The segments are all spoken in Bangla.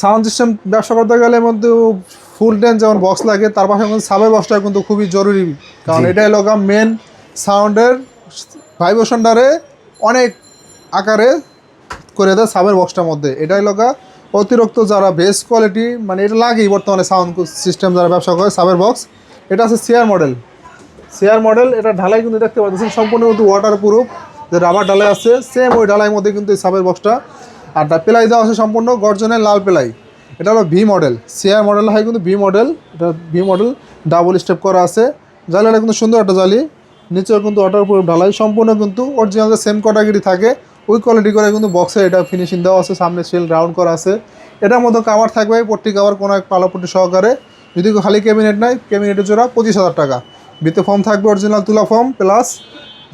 সাউন্ড সিস্টেম ব্যবসা করতে গেলে মধ্যে ফুল টেন যেমন বক্স লাগে তার পাশে কিন্তু সাবের বক্সটা কিন্তু খুবই জরুরি। কারণ এটাই লোক মেন সাউন্ডের ভাইব্রেশনটারে অনেক আকারে করে দেয় সাবের বক্সটার মধ্যে। এটাই লোকা অতিরিক্ত যারা বেস্ট কোয়ালিটি মানে এটা লাগেই বর্তমানে সাউন্ড সিস্টেম যারা ব্যবসা করে সাবের বক্স এটা আছে সিয়ার মডেল সিয়ার মডেল এটা ঢালাই কিন্তু দেখতে পাচ্ছেন সম্পূর্ণ কিন্তু ওয়াটার প্রুফ যে রাবার ঢালাই আছে সেম ওই ঢালাইয়ের মধ্যে কিন্তু এই সাবের বক্সটা আর ডা- পেলাই দেওয়া আছে সম্পূর্ণ গর্জনের লাল পেলাই। এটা হলো ভি মডেল সিআর মডেল হয় কিন্তু ভি মডেল, এটা ভি মডেল ডাবল স্টেপ করা আছে। জালিটা কিন্তু সুন্দর একটা জালি, নিচেও কিন্তু ওয়াটার প্রুফ ঢালাই, সম্পূর্ণ কিন্তু অরিজিনাল সেম ক্যাটাগরি থাকে, ওই কোয়ালিটি করে কিন্তু বক্সে এটা ফিনিশিং দেওয়া আছে, সামনে সেল রাউন্ড করা আছে। এটার মধ্যে কাভার থাকবে পট্টি কাভার কোনো এক পালাপট্টি সহকারে। যদি খালি ক্যাবিনেট নাই ক্যাবিনেটের জোড়া পঁচিশ হাজার টাকা। ভিতরে ফর্ম থাকবে অরিজিনাল তুলা ফর্ম প্লাস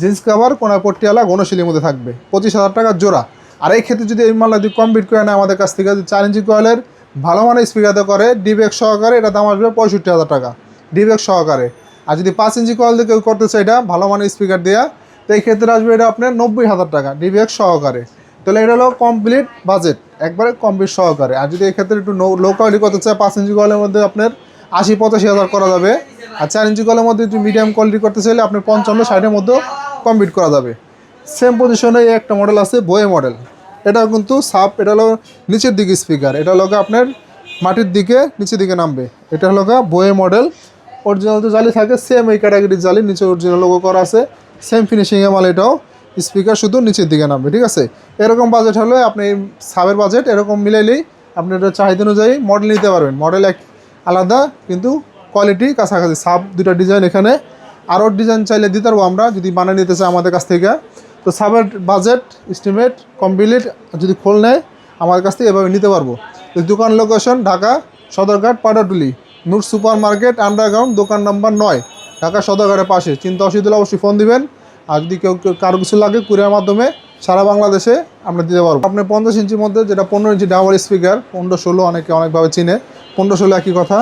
জিন্স কাভার কোনা পট্টিওয়ালা গণশিলির মধ্যে থাকবে। পঁচিশ হাজার টাকা জোড়া। আর এই ক্ষেত্রে যদি এই মালটা যদি কমপ্লিট করে নেয়, আমাদের কাছ থেকে যদি চার ইঞ্চি কয়েলের ভালো মানের স্পিকারতে করে ডিবেক সহকারে এটা দাম আসবে পঁয়ষট্টি হাজার টাকা ডিবেক সহকারে। আর যদি পাঁচ ইঞ্চি কয়েল দিয়ে কেউ করতে চাই এটা, ভালো মানের স্পিকার দেওয়া তো এই ক্ষেত্রে আসবে এটা আপনার নব্বই হাজার টাকা ডিবেক সহকারে। তাহলে এটা হলো কমপ্লিট বাজেট একবারে কমপ্লিট সহকারে। আর যদি এই ক্ষেত্রে একটু লো কোয়ালিটি করতে চায়, পাঁচ ইঞ্চি কয়েলের মধ্যে আপনার আশি পঁচাশি হাজার করা যাবে। আর চার ইঞ্চি কলের মধ্যে একটু মিডিয়াম কোয়ালিটি করতে চাইলে, আপনার পঞ্চান্ন ষাটের মধ্যেও কমপ্লিট করা যাবে। সেম পজিশনে একটা মডেল আছে বয়ে মডেল এটা কিন্তু সাপ, এটা হলো নিচের দিকে স্পিকার এটা হলো আপনার মাটির দিকে, নিচের দিকে নামবে। এটা হলো বয়ে মডেল অরিজিনাল তো জালি থাকে সেম এই ক্যাটাগরির জালি, নিচে অরিজিনাল লোগো করা আছে। সেম ফিনিশিংয়ে মাল এটাও স্পিকার শুধু নিচের দিকে নামবে, ঠিক আছে? এরকম বাজেট হলে আপনি সাবের বাজেট এরকম মিলাইলেই আপনি এটা চাহিদা অনুযায়ী মডেল নিতে পারবেন। মডেল এক আলাদা, কিন্তু কোয়ালিটি কাছাকাছি। সাব দুটা ডিজাইন এখানে। আরও ডিজাইন চাইলে দিতে পারব আমরা, যদি বানিয়ে নিতে চাই আমাদের কাছ থেকে। তো সাবের বাজেট এস্টিমেট কমপ্লিট যদি খোল নেয়, আমার কাছ থেকে এভাবে নিতে পারব। দোকান location Dhaka, Sadarghat, Patatuli. Noor super market underground দোকান নাম্বার নয়, ঢাকা, সদরঘাটের পাশে। চিন্তা অসুবিধা অবশ্যই ফোন দিবেন। আর যদি কেউ কারও কিছু লাগে কুরিয়ার মাধ্যমে, সারা বাংলাদেশে আমরা দিতে পারব। আপনার পঞ্চাশ ইঞ্চির মধ্যে যেটা পনেরো ইঞ্চি ডাবল স্পিকার পনেরো ষোলো অনেকে অনেকভাবে চিনে, পনেরো ষোলো একই কথা।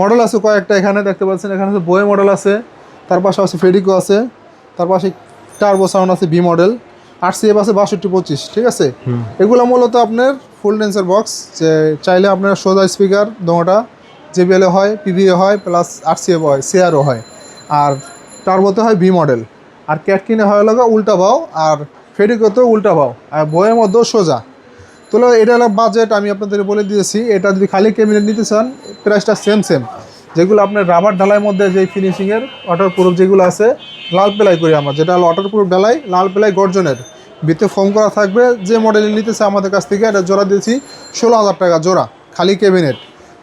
মডেল আছে কয়েকটা এখানে, দেখতে পাচ্ছেন এখানে বয়ে মডেল আছে, তার পাশে আছে ফেডিকো আছে, তার পাশে টার্বো সাউন্ড আছে বি মডেল আর সি এফ আছে বাষট্টি পঁচিশ, ঠিক আছে? এগুলো মূলত আপনার ফুল ডেন্সের বক্স যে চাইলে আপনার সোজা স্পিকার দোনোটা জেবিএলে হয় পিভিএ হয় প্লাস আর সি এফ হয় সিআরও হয়। আর টার্বোতে হয় বি মডেল আর ক্যাটকিনে হয় লাগা উল্টা বাও, আর ফেডিকোতেও উল্টা বাও, আর বইয়ের মধ্যেও সোজা। তাহলে এটা হলো বাজেট আমি আপনাদের বলে দিয়েছি। এটা যদি খালি ক্যাবিনেট নিতে চান প্রাইসটা সেম সেম যেগুলো আপনার রাবার ঢালাইয়ের মধ্যে যে ফিনিশিংয়ের ওয়াটার প্রুফ যেগুলো আছে, লাল পেলাই করি আমরা। যেটা হলো ওয়াটার প্রুফ ঢালাই, লাল পেলাই গর্জনের। ভিতরে ফোম করা থাকবে, যে মডেল নিতেছে আমাদের কাছ থেকে, এটা জোড়া দিয়েছি, ষোলো হাজার টাকা জোড়া, খালি ক্যাবিনেট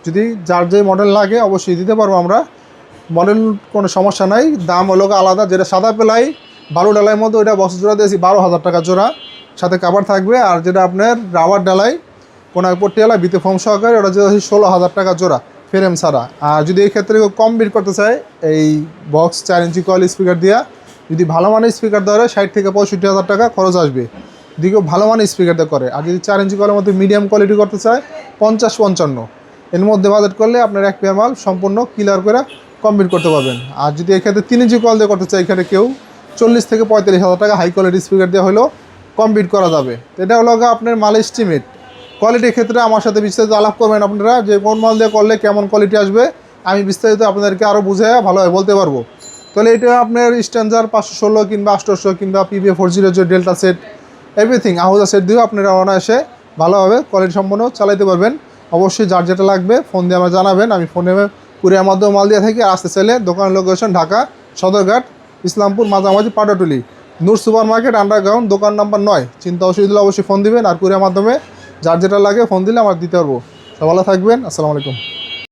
যদি যার যে মডেল লাগে, অবশ্যই দিতে পারব আমরা। মডেল কোনো সমস্যা নাই, দাম হলো আলাদা। যেটা সাদা পেলাই বারো ডালাইয়ের মধ্যে ওইটা বছর জোড়া দিয়েছি, বারো হাজার টাকা জোড়া। সাথে কাভার থাকবে, আর যেটা আপনার রাবার ডালাই কোনো পট্টিয়ালা বিতে ফর্ম সহকারে, ওটা যেটা ষোলো হাজার টাকা জোড়া। ফ্রেম ছাড়া। আর যদি এই ক্ষেত্রে কম বিট করতে চায়, এই বক্স চার ইঞ্চি কল স্পিকার দিয়া, যদি ভালো মানের স্পিকার ধরে ষাট থেকে পঁয়ষট্টি হাজার টাকা খরচ আসবে। যদি কেউ ভালো মানের স্পিকার দিয়ে করে, আর যদি চার ইঞ্চি কলের মধ্যে মিডিয়াম কোয়ালিটি করতে চায়, পঞ্চাশ পঞ্চান্ন। এর মধ্যে বাজেট করলে আপনার এক পেয়ার মাল সম্পূর্ণ ক্লিয়ার করে কমপ্লিট করতে পারবেন। আর যদি এক্ষেত্রে তিন ইঞ্চি কল দিয়ে করতে চায়, এখানে কেউ চল্লিশ থেকে পঁয়তাল্লিশ হাজার টাকা হাই কোয়ালিটি স্পিকার দেওয়া হলেও কমপ্লিট করা যাবে। এটা হলো আপনার মাল এস্টিমেট কোয়ালিটির ক্ষেত্রে আমার সাথে বিস্তারিত আলাপ করবেন আপনারা, যে কোন মাল দিয়ে করলে কেমন কোয়ালিটি আসবে, আমি বিস্তারিত আপনাদেরকে আরও বুঝে ভালোভাবে বলতে পারব। তাহলে এটা আপনার স্ট্যান্ডার পাঁচশো ষোলো কিংবা আটশোশো কিংবা পিভিএ ফোর জিরো যে ডেল্টা সেট এভরিথিং আহুদা সেট দিয়েও আপনারা অনায়াসে ভালোভাবে কোয়ালিটি সম্পন্ন চালাতে পারবেন। অবশ্যই যার যেটা লাগবে ফোন দিয়ে আমার জানাবেন, আমি ফোনে কুরিয়ার মাধ্যমে মাল দিয়ে থাকি। আসতে চাইলে দোকানের লোকেশন ঢাকা, সদরঘাট, ইসলামপুর, মাঝামাঝি Patatuli. Noor super market underground দোকান নাম্বার নয়। চিন্তা অসুবিধা অবশ্যই ফোন দিবেন আর কুরিয়ার মাধ্যমে যার যেটা লাগে ফোন দিলে আমার দিতে পারব। সব ভালো থাকবেন আসসালামু আলাইকুম।